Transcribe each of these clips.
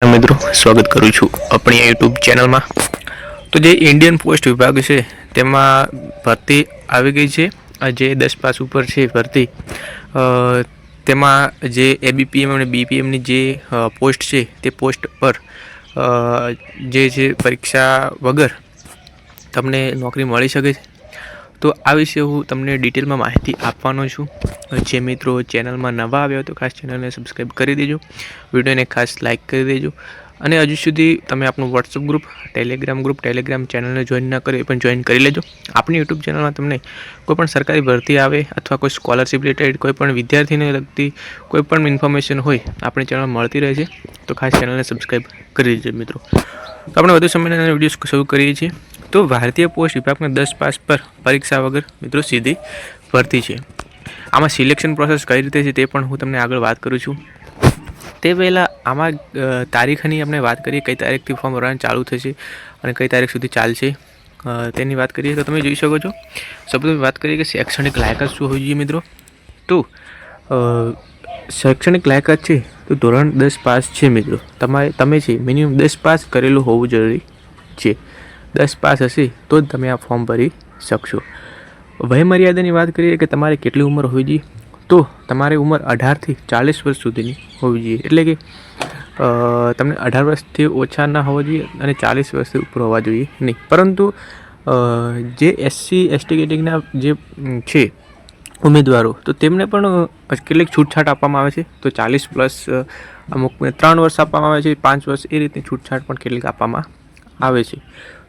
મિત્રો, સ્વાગત કરું છું આપણી યુટ્યુબ ચેનલમાં તો જે ઇન્ડિયન પોસ્ટ વિભાગ છે, તેમાં ભરતી આવી ગઈ છે. જે દસ પાસ ઉપર છે ભરતી તેમાં જે એબીપીએમ અને બીપીએમની જે પોસ્ટ છે, તે પોસ્ટ પર જે છે પરીક્ષા વગર તમને નોકરી મળી શકે છે. તો આ વિશે હું તમને ડિટેલમાં માહિતી આપવાનો છું. જે મિત્રો ચેનલમાં નવા આવ્યા તો ખાસ ચેનલને સબસ્ક્રાઈબ કરી દેજો. વિડીયોને ખાસ લાઇક કરી દેજો. અને હજુ સુધી તમે આપણું WhatsApp group Telegram group Telegram ચેનલને જોઈન ન કરી એ પણ જોઈન કરી લેજો. આપણી યુટ્યુબ ચેનલમાં તમને કોઈ પણ સરકારી ભરતી આવે અથવા કોઈ સ્કોલરશિપ રિલેટેડ કોઈ પણ વિદ્યાર્થીને લગતી કોઈ પણ ઇન્ફોર્મેશન હોય આપણી ચેનલ મળતી રહે છે, તો ખાસ ચેનલને સબસ્ક્રાઈબ કરી દેજો મિત્રો. તો આપણે વધુ સમયના વીડિયો શરૂ કરીએ છીએ. તો ભારતીય પોસ્ટ વિભાગના દસ પાસ પર પરીક્ષા વગર મિત્રો સીધી ભરતી છે. આમાં સિલેક્શન પ્રોસેસ કઈ રીતે છે તે પણ હું તમને આગળ વાત કરું છું. તે પહેલાં આમાં તારીખની આપણે વાત કરીએ કઈ તારીખથી ફોર્મ ભરવાનું ચાલુ થશે અને કઈ તારીખ સુધી ચાલશે. તેની વાત કરીએ તો તમે જોઈ શકો છો. સૌપ્રથમ વાત કરીએ કે શૈક્ષણિક લાયકાત શું હોવી જોઈએ મિત્રો? તો શૈક્ષણિક લાયકાત છે તો ધોરણ દસ પાસ છે મિત્રો. તમારે, તમે છે મિનિમમ દસ પાસ કરેલું હોવું જરૂરી છે. દસ પાસ હશે, તો જ તમે આ ફોર્મ ભરી શકશો. વયમર્યાદાની વાત કરીએ કે તમારે કેટલી ઉંમર હોવી જોઈએ? તો તમારી ઉંમર અઢારથી ચાલીસ વર્ષ સુધીની હોવી જોઈએ. એટલે કે તમને અઢાર વર્ષથી ઓછા ના હોવા જોઈએ અને ચાલીસ વર્ષથી ઉપર હોવા જોઈએ નહીં. પરંતુ જે એસસી એસટી કેટેગરીના જે છે ઉમેદવારો, તો તેમને પણ કેટલીક છૂટછાટ આપવામાં આવે છે. તો ચાલીસ પ્લસ અમુક ત્રણ વર્ષ આપવામાં આવે છે, પાંચ વર્ષ, એ રીતની છૂટછાટ પણ કેટલીક આપવામાં આવે છે.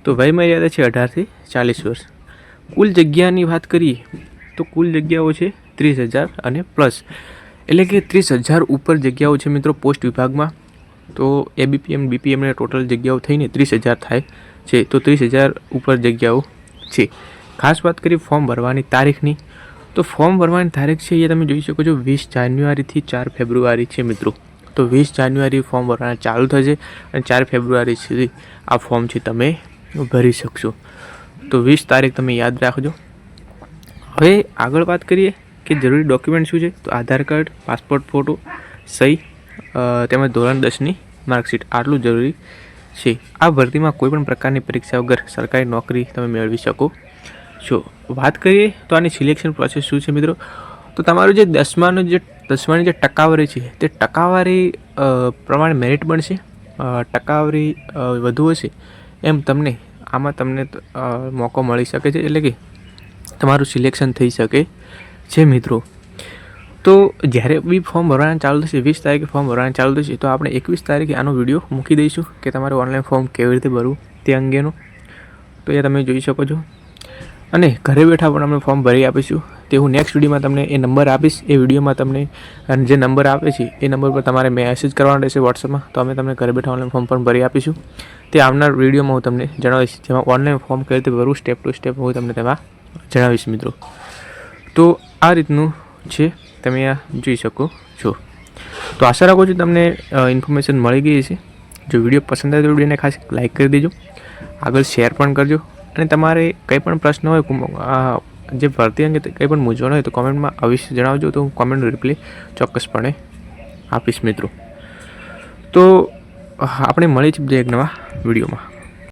તો વયમર્યાદા છે અઢારથી ચાલીસ વર્ષ. કુલ જગ્યાની વાત કરીએ, તો કુલ જગ્યાઓ છે ત્રીસ હજાર અને પ્લસ એટલે કે ત્રીસ હજાર ઉપર જગ્યાઓ છે મિત્રો પોસ્ટ વિભાગમાં. તો એબીપીએમ બીપીએમને ટોટલ જગ્યાઓ થઈને ત્રીસ હજાર થાય છે. તો ત્રીસ હજાર ઉપર જગ્યાઓ છે. ખાસ વાત કરીએ ફોર્મ ભરવાની તારીખની. તો ફોર્મ ભરવાની તારીખ છે એ તમે જોઈ શકો છો વીસ જાન્યુઆરીથી ચાર ફેબ્રુઆરી છે મિત્રો. તો વીસ જાન્યુઆરી ફોર્મ ભરવાના ચાલુ થશે અને ચાર ફેબ્રુઆરી સુધી આ ફોર્મ છે તમે ભરી શકશો. તો વીસ તારીખ તમે યાદ રાખજો. હવે આગળ વાત કરીએ કે જરૂરી ડોક્યુમેન્ટ શું છે? તો આધાર કાર્ડ પાસપોર્ટ ફોટો સહી તેમજ ધોરણ દસની માર્કશીટ આટલું જરૂરી છે. આ ભરતીમાં કોઈ પણ પ્રકારની પરીક્ષા વગર સરકારી નોકરી તમે મેળવી શકો છો. વાત કરીએ તો આની સિલેક્શન પ્રોસેસ શું છે મિત્રો? તો તમારું જે દસમાનું જે દસમાની જે ટકાવારી છે, તે ટકાવારી પ્રમાણે મેરિટ બનશે? ટકાવારી વધુ હશે? એમ તમને, આમાં તમને મોકો મળી શકે છે, એટલે કે તમારું સિલેક્શન થઈ શકે છે મિત્રો. તો જ્યારે બી ફોર્મ ભરવાનું ચાલુ થશે, વીસ તારીખે ફોર્મ ભરવાનું ચાલુ થશે, તો આપણે એકવીસ તારીખે આનો વીડિયો મૂકી દઈશું કે તમારે ઓનલાઈન ફોર્મ કેવી રીતે ભરવું તે અંગેનું. તો એ તમે જોઈ શકો છો. અને ઘરે બેઠા પણ અમે ફોર્મ ભરી આપીશું. તે હું નેક્સ્ટ વિડીયોમાં તમને એ નંબર આપીશ. એ વિડીયોમાં તમને જે નંબર આપે છે, એ નંબર પર તમારે મેસેજ કરવાનો રહેશે વોટ્સઅપમાં તો અમે તમને ઘરે બેઠા ઓનલાઈન ફોર્મ પણ ભરી આપીશું. તે આવનાર વિડીયોમાં હું તમને જણાવીશ. જેમાં ઓનલાઈન ફોર્મ કઈ રીતે ભરવું સ્ટેપ ટુ સ્ટેપ હું તમને તેમાં જણાવીશ મિત્રો. તો આ રીતનું છે. તમે આ જોઈ શકો છો. તો આશા રાખું છું તમને ઇન્ફોર્મેશન મળી ગઈ છે જો વીડિયો પસંદ આવે તો વિડીયોને ખાસ લાઇક કરી દેજો. આગળ શેર પણ કરજો. અને તમારે કંઈ પણ પ્રશ્ન હોય જે ભરતી અંગે કંઈ પણ મૂંઝવણ હોય તો કોમેન્ટમાં અવશ્ય જણાવજો. તો હું કોમેન્ટ રિપ્લાય ચોક્કસપણે આપીશ મિત્રો. તો આપણે મળી જ એક નવા વિડીયોમાં.